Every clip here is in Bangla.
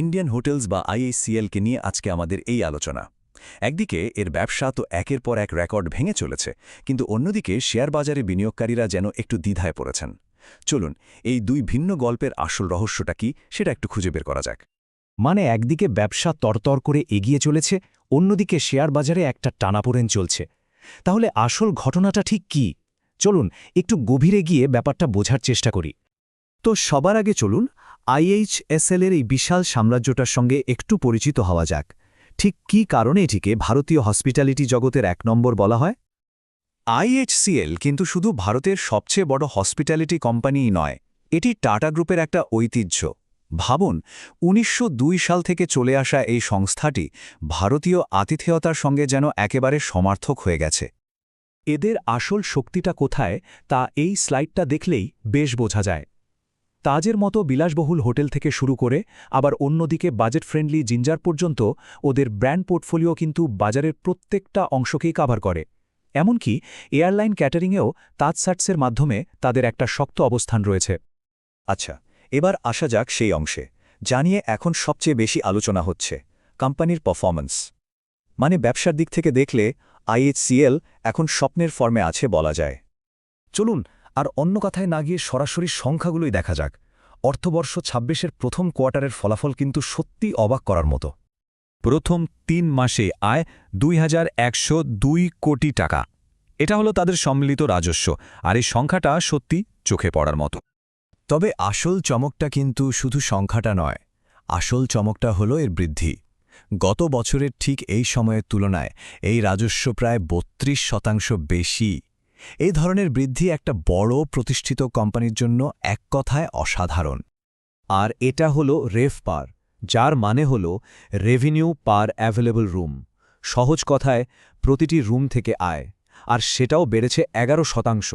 ইন্ডিয়ান হোটেলস বা আইএসিএলকে নিয়ে আজকে আমাদের এই আলোচনা। একদিকে, এর ব্যবসা তো একের পর এক রেকর্ড ভেঙে চলেছে, কিন্তু অন্যদিকে শেয়ার বাজারে বিনিয়োগকারীরা যেন একটু দ্বিধায় পড়েছেন। চলুন, এই দুই ভিন্ন গল্পের আসল রহস্যটা কি সেটা একটু খুঁজে বের করা যাক। মানে একদিকে ব্যবসা তরতর করে এগিয়ে চলেছে, অন্যদিকে শেয়ার বাজারে একটা টানাপোড়েন চলছে। তাহলে আসল ঘটনাটা ঠিক কি? চলুন, একটু গভীরে গিয়ে ব্যাপারটা বোঝার চেষ্টা করি। তো সবার আগে চলুন আইএইচএসএল এর এই বিশাল সাম্রাজ্যটার সঙ্গে একটু পরিচিত হওয়া যাক। ঠিক কি কারণে এটিকে ভারতীয় হসপিটালিটি জগতের এক নম্বর বলা হয়? আইএইচসিএল কিন্তু শুধু ভারতের সবচেয়ে বড় হসপিটালিটি কোম্পানিই নয়, এটি টাটা গ্রুপের একটা ঐতিহ্য। ভাবুন, উনিশশো দুই সাল থেকে চলে আসা এই সংস্থাটি ভারতীয় আতিথেয়তার সঙ্গে যেন একেবারে সমার্থক হয়ে গেছে। এদের আসল শক্তিটা কোথায় তা এই স্লাইডটা দেখলেই বেশ বোঝা যায়। তাজের মতো বিলাসবহুল হোটেল থেকে শুরু করে আবার অন্যদিকে বাজেট ফ্রেন্ডলি জিঞ্জার পর্যন্ত ওদের ব্র্যান্ড পোর্টফোলিও কিন্তু বাজারের প্রত্যেকটা অংশকেই কাভার করে। এমনকি এয়ারলাইন ক্যাটারিংয়েও তাজ সাটসের মাধ্যমে তাদের একটা শক্ত অবস্থান রয়েছে। আচ্ছা এবার আসা যাক সেই অংশে জানিয়ে এখন সবচেয়ে বেশি আলোচনা হচ্ছে, কোম্পানির পারফরম্যান্স মানে ব্যবসার দিক থেকে দেখলে আইএইচসিএল এখন স্বপ্নের ফর্মে আছে বলা যায়। চলুন আর অন্য কথায় না গিয়ে সরাসরি সংখ্যাগুলোই দেখা যাক। অর্থবর্ষ ছাব্বিশের প্রথম কোয়ার্টারের ফলাফল কিন্তু সত্যি অবাক করার মতো। প্রথম তিন মাসে আয় দুই হাজার একশো দুই কোটি টাকা। এটা হলো তাদের সম্মিলিত রাজস্ব, আর এই সংখ্যাটা সত্যি চোখে পড়ার মতো। তবে আসল চমকটা কিন্তু শুধু সংখ্যাটা নয়, আসল চমকটা হলো এর বৃদ্ধি। গত বছরের ঠিক এই সময়ের তুলনায় এই রাজস্ব প্রায় বত্রিশ শতাংশ বেশি। এই ধরনের বৃদ্ধি একটা বড় প্রতিষ্ঠিত কোম্পানির জন্য এক কথায় অসাধারণ। আর এটা হল রেফ পার, যার মানে হল রেভিনিউ পার অ্যাভেলেবল রুম। সহজ কথায়, প্রতিটি রুম থেকে আয়, আর সেটাও বেড়েছে এগারো শতাংশ।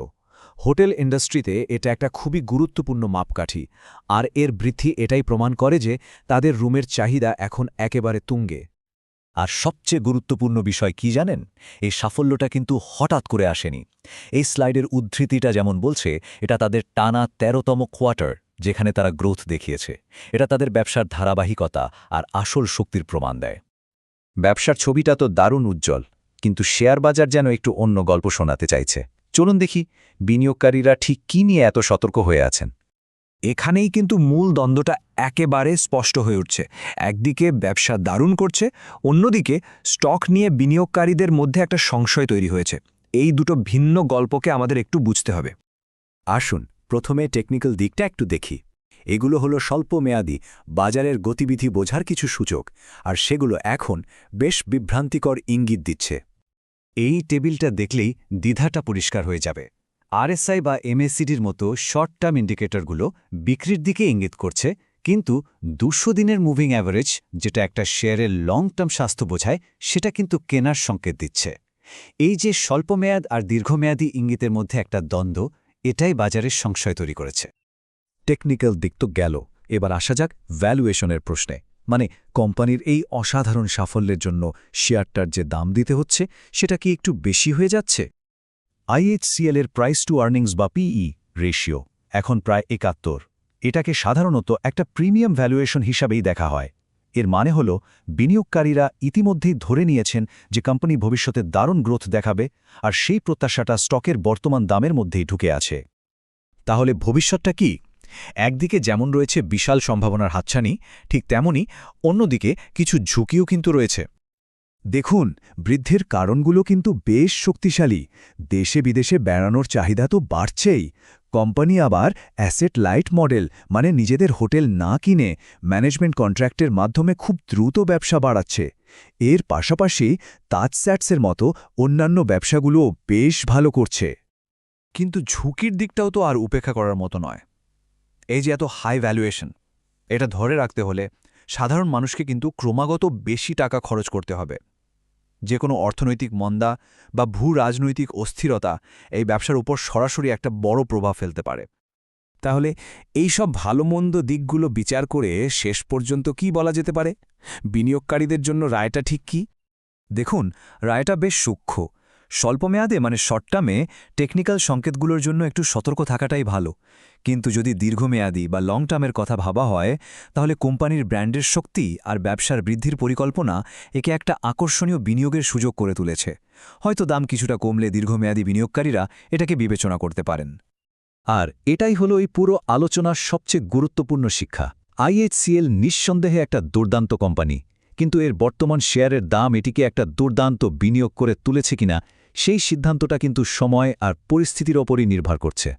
হোটেল ইন্ডাস্ট্রিতে এটা একটা খুবই গুরুত্বপূর্ণ মাপকাঠি, আর এর বৃদ্ধি এটাই প্রমাণ করে যে তাদের রুমের চাহিদা এখন একেবারে তুঙ্গে। আর সবচেয়ে গুরুত্বপূর্ণ বিষয় কি জানেন? এই সাফল্যটা কিন্তু হঠাৎ করে আসেনি। এই স্লাইডের উদ্ধৃতিটা যেমন বলছে, এটা তাদের টানা তেরোতম কোয়ার্টার, যেখানে তারা গ্রোথ দেখিয়েছে। এটা তাদের ব্যবসার ধারাবাহিকতা আর আসল শক্তির প্রমাণ দেয়। ব্যবসার ছবিটা তো দারুণ উজ্জ্বল, কিন্তু শেয়ার বাজার যেন একটু অন্য গল্প শোনাতে চাইছে। চলুন দেখি বিনিয়োগকারীরা ঠিক কী নিয়ে এত সতর্ক হয়ে আছেন। এখানেই কিন্তু মূল দ্বন্দ্বটা একেবারে স্পষ্ট হয়ে উঠছে। একদিকে ব্যবসা দারুণ করছে, অন্যদিকে স্টক নিয়ে বিনিয়োগকারীদের মধ্যে একটা সংশয় তৈরি হয়েছে। এই দুটো ভিন্ন গল্পকে আমাদের একটু বুঝতে হবে। আসুন, প্রথমে টেকনিক্যাল দিকটা একটু দেখি। এগুলো হলো স্বল্পমেয়াদী, বাজারের গতিবিধি বোঝার কিছু সূচক আর সেগুলো এখন বেশ বিভ্রান্তিকর ইঙ্গিত দিচ্ছে। এই টেবিলটা দেখলেই দ্বিধাটা পরিষ্কার হয়ে যাবে। আরএসআই বা এমএসসিডির মতো শর্ট টার্ম ইন্ডিকেটরগুলো বিক্রির দিকে ইঙ্গিত করছে, কিন্তু দুশো দিনের মুভিং অ্যাভারেজ যেটা একটা শেয়ারের লং টার্ম স্বাস্থ্য বোঝায়, সেটা কিন্তু কেনার সংকেত দিচ্ছে। এই যে স্বল্পমেয়াদ আর দীর্ঘমেয়াদী ইঙ্গিতের মধ্যে একটা দ্বন্দ্ব, এটাই বাজারের সংশয় তৈরি করেছে। টেকনিক্যাল দিক তো গেল, এবার আসা যাক ভ্যালুয়েশনের প্রশ্নে। মানে কোম্পানির এই অসাধারণ সাফল্যের জন্য শেয়ারটার যে দাম দিতে হচ্ছে, সেটা কি একটু বেশি হয়ে যাচ্ছে? আইএইচসিএল এর প্রাইস টু আর্নিংস বা পিই রেশিও এখন প্রায় একাত্তর। এটাকে সাধারণত একটা প্রিমিয়াম ভ্যালুয়েশন হিসাবেই দেখা হয়। এর মানে হল, বিনিয়োগকারীরা ইতিমধ্যেই ধরে নিয়েছেন যে কোম্পানি ভবিষ্যতে দারুণ গ্রোথ দেখাবে আর সেই প্রত্যাশাটা স্টকের বর্তমান দামের মধ্যেই ঢুকে আছে। তাহলে ভবিষ্যৎটা কি? একদিকে যেমন রয়েছে বিশাল সম্ভাবনার হাতছানি, ঠিক তেমনি অন্যদিকে কিছু ঝুঁকিও কিন্তু রয়েছে। দেখুন, বৃদ্ধির কারণগুলো কিন্তু বেশ শক্তিশালী। দেশে বিদেশে বেড়ানোর চাহিদা তো বাড়ছেই। কোম্পানি আবার অ্যাসেট লাইট মডেল মানে নিজেদের হোটেল না কিনে ম্যানেজমেন্ট কন্ট্রাক্টের মাধ্যমে খুব দ্রুত ব্যবসা বাড়াচ্ছে। এর পাশাপাশি তাজস্যাটসের মতো অন্যান্য ব্যবসাগুলোও বেশ ভালো করছে। কিন্তু ঝুঁকির দিকটাও তো আর উপেক্ষা করার মতো নয়। এই যে এত হাই ভ্যালুয়েশন এটা ধরে রাখতে হলে সাধারণ মানুষকে কিন্তু ক্রমাগত বেশি টাকা খরচ করতে হবে। যে কোনো অর্থনৈতিক মন্দা বা ভূ রাজনৈতিক অস্থিরতা এই ব্যবসার উপর সরাসরি একটা বড় প্রভাব ফেলতে পারে। তাহলে এই সব ভালো মন্দ দিকগুলো বিচার করে শেষ পর্যন্ত কি বলা যেতে পারে? বিনিয়োগকারীদের জন্য রায়টা ঠিক কি? দেখুন, রায়টা বেশ সূক্ষ্ম। স্বল্পমেয়াদে মানে শর্ট টার্মে টেকনিক্যাল সংকেতগুলোর জন্য একটু সতর্ক থাকাটাই ভালো। কিন্তু যদি দীর্ঘমেয়াদী বা লং টার্মের কথা ভাবা হয়, তাহলে কোম্পানির ব্র্যান্ডের শক্তি আর ব্যবসার বৃদ্ধির পরিকল্পনা একে একটা আকর্ষণীয় বিনিয়োগের সুযোগ করে তুলেছে। হয়তো দাম কিছুটা কমলে দীর্ঘমেয়াদী বিনিয়োগকারীরা এটাকে বিবেচনা করতে পারেন। আর এটাই হলো এই পুরো আলোচনার সবচেয়ে গুরুত্বপূর্ণ শিক্ষা। আইএইচসিএল নিঃসন্দেহে একটা দুর্দান্ত কোম্পানি, কিন্তু এর বর্তমান শেয়ারের দাম এটিকে একটা দুর্দান্ত বিনিয়োগ করে তুলেছে কিনা সেই সিদ্ধান্তটা কিন্তু সময় আর পরিস্থিতির ওপরই নির্ভর করছে।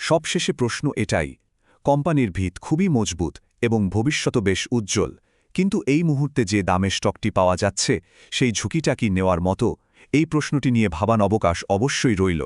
সবশেষে প্রশ্ন এটাই, কোম্পানির ভিত খুবই মজবুত এবং ভবিষ্যত বেশ উজ্জ্বল, কিন্তু এই মুহূর্তে যে দামে স্টকটি পাওয়া যাচ্ছে, সেই ঝুঁকিটা কি নেওয়ার মতো, এই প্রশ্নটি নিয়ে ভাবান অবকাশ অবশ্যই রইল।